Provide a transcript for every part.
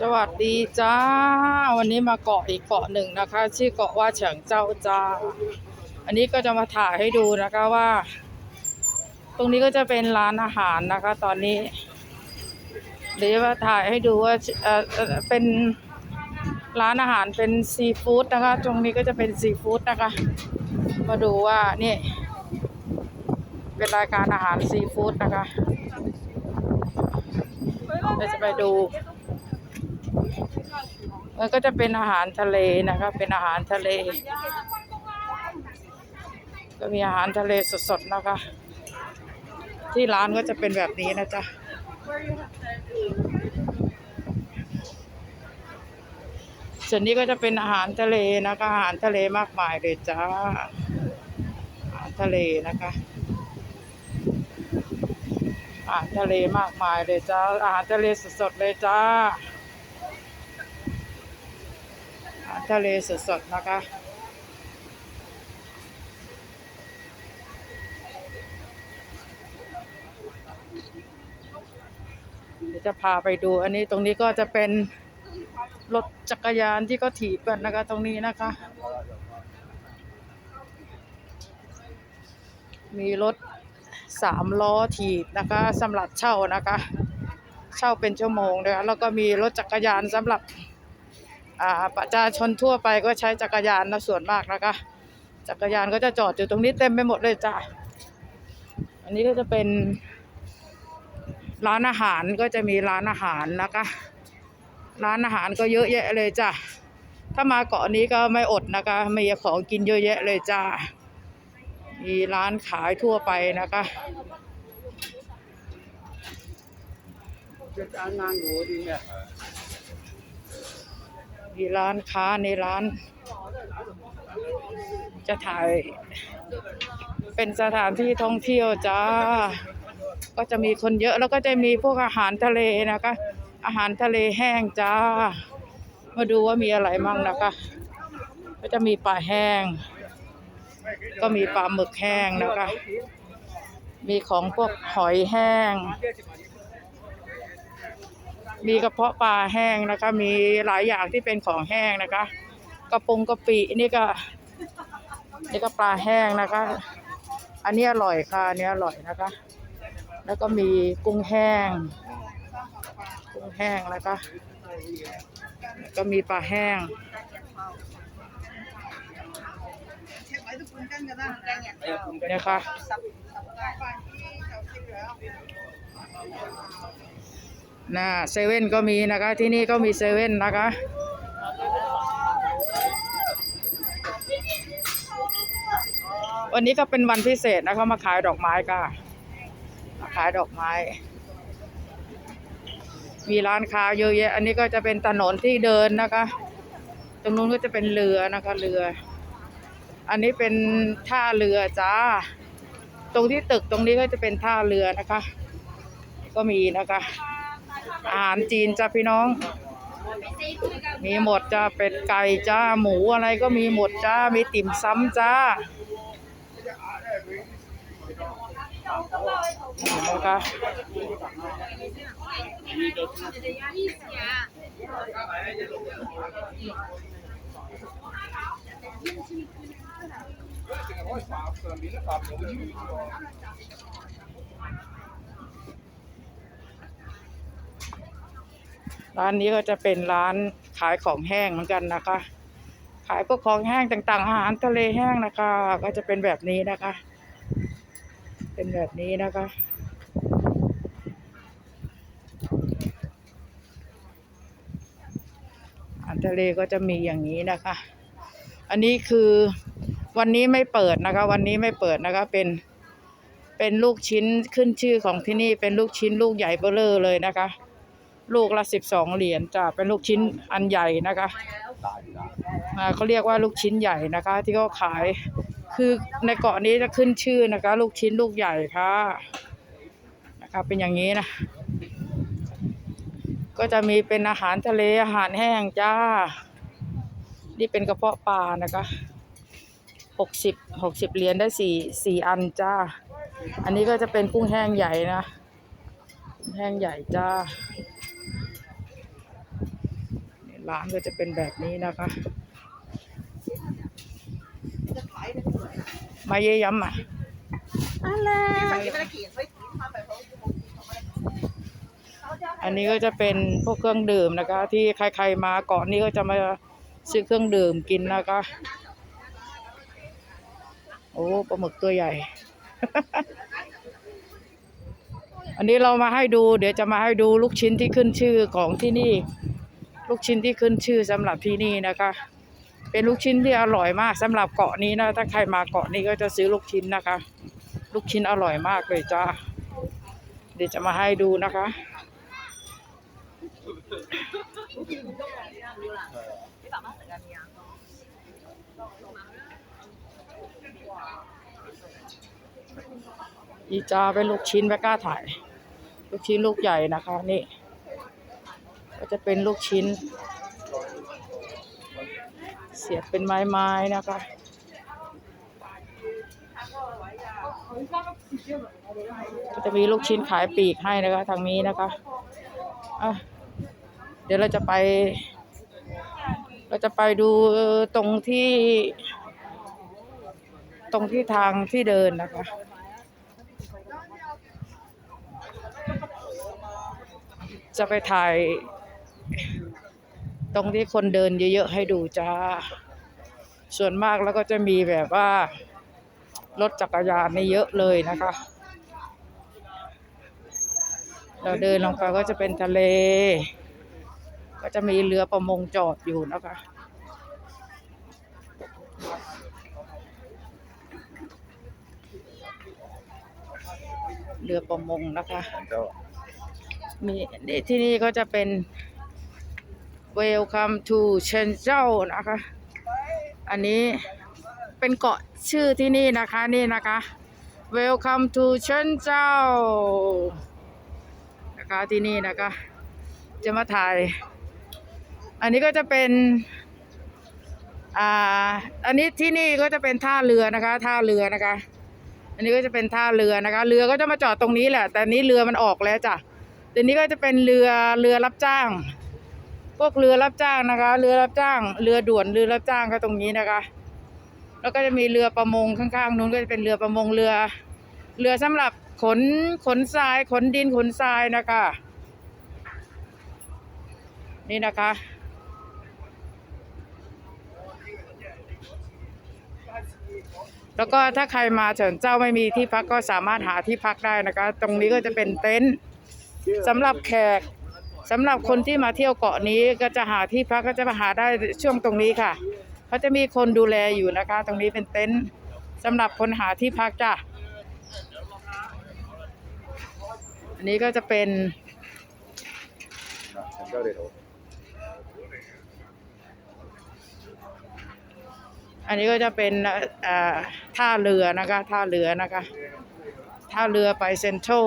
สวัสดีจ้า วันนี้มาเกาะอีกเกาะหนึ่งนะคะ ชื่อเกาะว่าเฉิงเจ้าจ้า อันนี้ก็จะมาถ่ายให้ดูนะคะว่า ตรงนี้ก็จะเป็นร้านอาหารนะคะ ตอนนี้เดี๋ยวมาถ่ายให้ดูว่าเออเอ่อเป็นร้านอาหารเป็นซีฟู้ดนะคะ ตรงนี้ก็จะเป็นซีฟู้ดนะคะ มาดูว่านี่ เป็นรายการอาหารซีฟู้ดนะคะเราจะไปดู มันก็จะเป็นอาหารทะเลนะคะ เป็นอาหารทะเล ก็มีอาหารทะเลสดๆนะคะ ที่ร้านก็จะเป็นแบบนี้นะจ๊ะส่วนนี้ก็จะเป็นอาหารทะเลนะคะ อาหารทะเลมากมายเลยจ้า อาหารทะเลนะคะ อาหารทะเลมากมายเลยจ้า อาหารทะเลสดๆเลยจ้า อาหาร ทะเลสดๆนะคะ เดี๋ยวจะพาไปดู อันนี้ตรงนี้ก็จะเป็นรถจักรยานที่ก็ถีบกันนะคะ ตรงนี้นะคะ มีรถสามล้อถีบนะคะสำหรับเช่านะคะ เช่าเป็นชั่วโมงนะคะแล้วก็มีรถจักรยานสำหรับ ประชาชนทั่วไปก็ใช้จักรยานนะส่วนมากนะคะ จักรยานก็จะจอดอยู่ตรงนี้เต็มไปหมดเลยจ้ะอันนี้ก็จะเป็น ร้านอาหารก็จะมีร้านอาหารนะคะ ร้านอาหารก็เยอะแยะเลยจ้ะถ้ามาเกาะนี้ก็ไม่อดนะคะมีของกินเยอะแยะเลยจ้ามีร้านขายทั่วไปนะคะ มีร้านค้าในร้าน จะถ่าย เป็นสถานที่ท่องเที่ยวจ้า ก็จะมีคนเยอะแล้วก็จะมีพวกอาหารทะเลนะคะ อาหารทะเลแห้งจ้า มาดูว่ามีอะไรมั่งนะคะ ก็จะมีปลาแห้ง ก็มีปลาหมึกแห้งนะคะ มีของพวกหอยแห้ง มีกระเพาะปลาแห้งนะคะ มีหลายอย่างที่เป็นของแห้งนะคะ กระปงกะปินี่ก็ นี่ก็ปลาแห้งนะคะ อันนี้อร่อยค่ะอันนี้อร่อยนะคะ แล้วก็มีกุ้งแห้ง กุ้งแห้งแล้วก็ก็มีปลาแห้งนี่ยค่ะ น่าเซเว่นก็มีนะคะ ที่นี่ก็มีเซเว่นนะคะ วันนี้ก็เป็นวันพิเศษนะเขามาขายดอกไม้ค่ะมาขายดอกไม้ มีร้านค้าเยอะแยะ อันนี้ก็จะเป็นถนนที่เดินนะคะ ตรงนู้นก็จะเป็นเรือนะคะเรือ อันนี้เป็นท่าเรือจ้า ตรงที่ตึกตรงนี้ก็จะเป็นท่าเรือนะคะ ก็มีนะคะ อาหารจีนจ้าพี่น้อง มีหมดจ้าเป็ดไก่จ้าหมูอะไรก็มีหมดจ้ามีติ่มซำจ้านะคะ ร้านนี้ก็จะเป็นร้านขายของแห้งเหมือนกันนะคะ ขายพวกของแห้งต่างๆ อาหารทะเลแห้งนะคะ ก็จะเป็นแบบนี้นะคะ เป็นแบบนี้นะคะ อาหารทะเลก็จะมีอย่างนี้นะคะ อันนี้คือวันนี้ไม่เปิดนะคะ วันนี้ไม่เปิดนะคะเป็นเป็นลูกชิ้นขึ้นชื่อของที่นี่เป็นลูกชิ้นลูกใหญ่เบ้อเร่อเลยนะคะ ลูกละสิบสองเหรียญจ้ะเป็นลูกชิ้นอันใหญ่นะคะอ่าเขาเรียกว่าลูกชิ้นใหญ่นะคะ ที่เขาขายคือในเกาะนี้จะขึ้นชื่อนะคะ ลูกชิ้นลูกใหญ่ค่ะนะคะเป็นอย่างนี้นะก็จะมีเป็นอาหารทะเลอาหารแห้งจ้า นี่เป็นกระเพาะปลานะคะหกสิบหกสิบเหรียญได้สี่สี่อันจ้า อันนี้ก็จะเป็นกุ้งแห้งใหญ่นะกุ้งแห้งใหญ่จ้า ร้านก็จะเป็นแบบนี้นะคะมาเยย้ำอะอะไรอันนี้ก็จะเป็นพวกเครื่องดื่มนะคะ ที่ใครๆมาเกาะนี้ก็จะมาซื้อเครื่องดื่มกินนะคะ โอ้ปลาหมึกตัวใหญ่ อันนี้เรามาให้ดู เดี๋ยวจะมาให้ดูลูกชิ้นที่ขึ้นชื่อของที่นี่ ลูกชิ้นที่ขึ้นชื่อสำหรับที่นี่นะคะ เป็นลูกชิ้นที่อร่อยมากสำหรับเกาะนี้นะถ้าใครมาเกาะนี้ก็จะซื้อลูกชิ้นนะคะ ลูกชิ้นอร่อยมากเลยจ้าเดี๋ยวจะมาให้ดูนะคะอีจาเป็นลูกชิ้นไม่กล้าถ่าย ลูกชิ้นลูกใหญ่นะคะนี่ ก็จะเป็นลูกชิ้น เสียบเป็นไม้ๆนะคะก็จะมีลูกชิ้นขายปีกให้นะคะ ทางนี้นะคะะเดี๋ยวเราจะไป เราจะไปดูตรงที่ ตรงที่ทางที่เดินนะคะจะไปถ่าย ตรงที่คนเดินเยอะๆให้ดูจ้า ส่วนมากแล้วก็จะมีแบบว่ารถจักรยานนี่เยอะเลยนะคะ เราเดินลงไปก็จะเป็นทะเล ก็จะมีเรือประมงจอดอยู่นะคะเรือประมงนะคะมีนี่ที่นี่ก็จะเป็น Welcome to เชนเจ้านะคะ อันนี้เป็นเกาะชื่อที่นี่นะคะนี่นะคะ Welcome to เชนเจ้านะคะที่นี่นะคะ จะมาถ่าย อันนี้ก็จะเป็นอ่าอันนี้ที่นี่ก็จะเป็นท่าเรือนะคะ ท่าเรือนะคะ อันนี้ก็จะเป็นท่าเรือนะคะ เรือก็จะมาจอดตรงนี้แหละ แต่นี้เรือมันออกแล้วจ้ะเดี๋ยวนี้ก็จะเป็นเรือเรือรับจ้าง พวกเรือรับจ้างนะคะ เรือรับจ้าง เรือด่วนเรือรับจ้างก็ตรงนี้นะคะ แล้วก็จะมีเรือประมงข้างๆนู้นก็จะเป็นเรือประมงเรือ เรือสำหรับขนขนทรายขนดินขนทรายนะคะ นี่นะคะแล้วก็ถ้าใครมาเฉินเจ้าไม่มีที่พักก็สามารถหาที่พักได้นะคะ ตรงนี้ก็จะเป็นเต็นท์สำหรับแขก สำหรับคนที่มาเที่ยวเกาะนี้ก็จะหาที่พักก็จะมาหาได้ช่วงตรงนี้ค่ะเขาจะมีคนดูแลอยู่นะคะ ตรงนี้เป็นเต็นท์สำหรับคนหาที่พักจ้ะอันนี้ก็จะเป็นอันนี้ก็จะเป็นอ่อท่าเรือนะคะ ท่าเรือนะคะ ท่าเรือไปเซ็นทรัล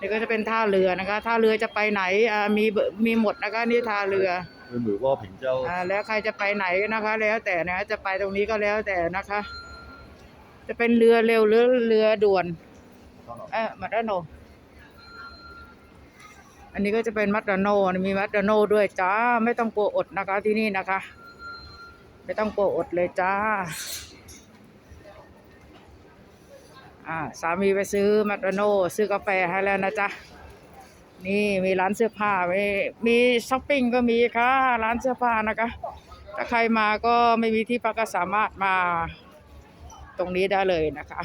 นี่ก็จะเป็นท่าเรือนะคะท่าเรือจะไปไหนอ่ามีเบอร์มีหมดนะคะนี่ท่าเรือคือหมือว่าผิงเจ้าอ่าแล้วใครจะไปไหนนะคะ แล้วแต่นะจะไปตรงนี้ก็แล้วแต่นะคะ จะเป็นเรือเร็วหรือเรือด่วนเออมัดดาโน อันนี้ก็จะเป็นมัดดาโนมีมัดดาโนด้วยจ้าไม่ต้องกลัวอดนะคะที่นี่นะคะ ไม่ต้องกลัวอดเลยจ้า อ่าสามีไปซื้อมัดดาโนซื้อกาแฟให้แล้วนะจ๊ะ นี่มีร้านเสื้อผ้ามีมีช้อปปิ้งก็มีค่ะ ร้านเสื้อผ้านะคะ ถ้าใครมาก็ไม่มีที่พักก็สามารถมาตรงนี้ได้เลยนะคะ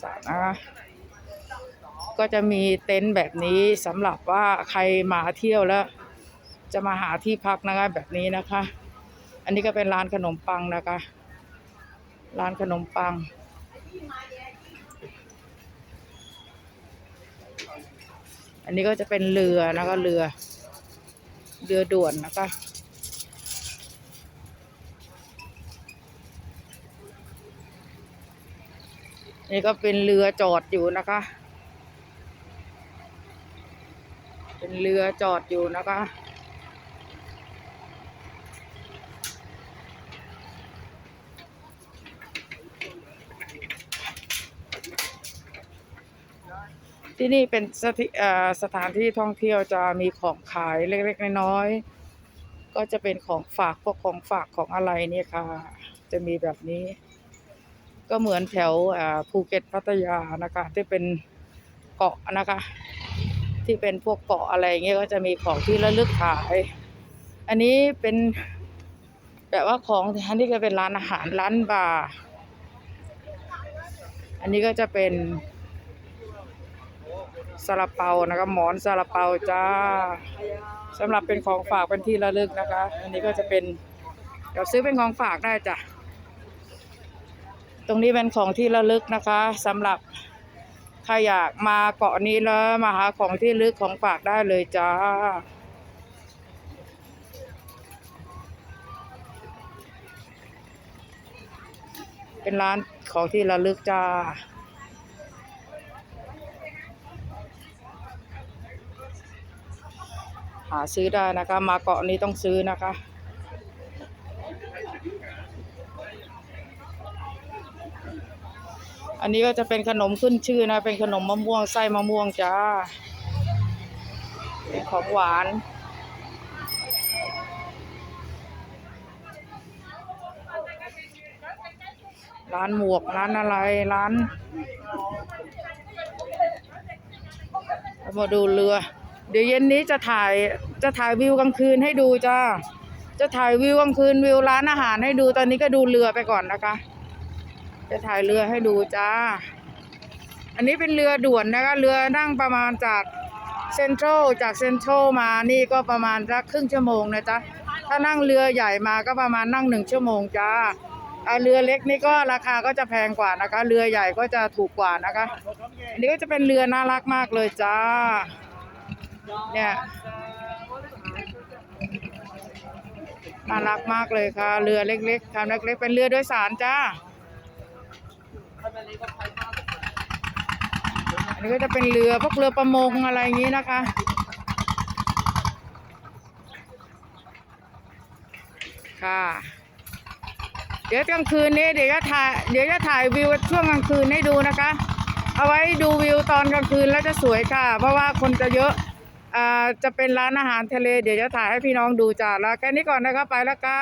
สระนะคะก็จะมีเต็นท์แบบนี้สำหรับว่าใครมาเที่ยวแล้ว จะมาหาที่พักนะคะแบบนี้นะคะ อันนี้ก็เป็นร้านขนมปังนะคะ ร้านขนมปัง อันนี้ก็จะเป็นเรือนะคะเรือ เรือด่วนนะคะนี่ก็เป็นเรือจอดอยู่นะคะ เป็นเรือจอดอยู่นะคะ ที่นี่เป็นสถสถานที่ท่องเที่ยวจะมีของขายเล็กๆน้อยๆก็จะเป็นของฝากพวกของฝากของอะไรเนี่ยค่ะ จะมีแบบนี้ ก็เหมือนแถวภูเก็ตพัทยานะคะที่เป็นเกาะนะคะ ที่เป็นพวกเกาะอะไรเงี้ยก็จะมีของที่ระลึกขาย อันนี้เป็นแบบว่าของอันนี้ก็เป็นร้านอาหารร้านบาร์อันนี้ก็จะเป็น ซาลาเปานะคะหมอนซาลาเปาจ้าสำหรับเป็นของฝากเป็นที่ระลึกนะคะ อันนี้ก็จะเป็นเดี๋ยวซื้อเป็นของฝากได้จ้ะตรงนี้เป็นของที่ระลึกนะคะสำหรับใครอยากมาเกาะนี้แล้วมาหาของที่ลึกของฝากได้เลยจ้าเป็นร้านของที่ระลึกจ้า หาซื้อได้นะคะ มาเกาะนี้ต้องซื้อนะคะ อันนี้ก็จะเป็นขนมขึ้นชื่อนะ เป็นขนมมะม่วงไส้มะม่วงจ้าเป็นของหวานร้านหมวกร้านอะไรร้าน มาดูเรือ เดี๋ยวเย็นนี้จะถ่ายจะถ่ายวิวกลางคืนให้ดูจ้าจะถ่ายวิวกลางคืนวิวร้านอาหารให้ดูตอนนี้ก็ดูเรือไปก่อนนะคะ จะถ่ายเรือให้ดูจ้า อันนี้เป็นเรือด่วนนะคะเรือนั่งประมาณจากเซ็นทรัลจากเซ็นทรัลมานี่ก็ประมาณสักครึ่งชั่วโมงนะจ๊ะถ้านั่งเรือใหญ่มาก็ประมาณนั่งหนึ่งชั่วโมงจ้าเรือเล็กนี่ก็ราคาก็จะแพงกว่านะคะ เรือใหญ่ก็จะถูกกว่านะคะ อันนี้ก็จะเป็นเรือน่ารักมากเลยจ้า เนี่ยน่ารักมากเลยค่ะ เรือเล็กๆคำเล็กๆเป็นเรือโดยสารจ้า อันนี้ก็จะเป็นเรือพวกเรือประมงอะไรอย่างนี้นะคะ ค่ะ เดี๋ยวกลางคืนนี้เดี๋ยวจะถ่ายเดี๋ยวจะถ่ายวิวช่วงกลางคืนให้ดูนะคะ เอาไว้ดูวิวตอนกลางคืนแล้วจะสวยค่ะ เพราะว่าคนจะเยอะ จะเป็นร้านอาหารทะเล เดี๋ยวจะถ่ายให้พี่น้องดูจ้าแล้วแค่นี้ก่อนนะคะไปแล้วก้า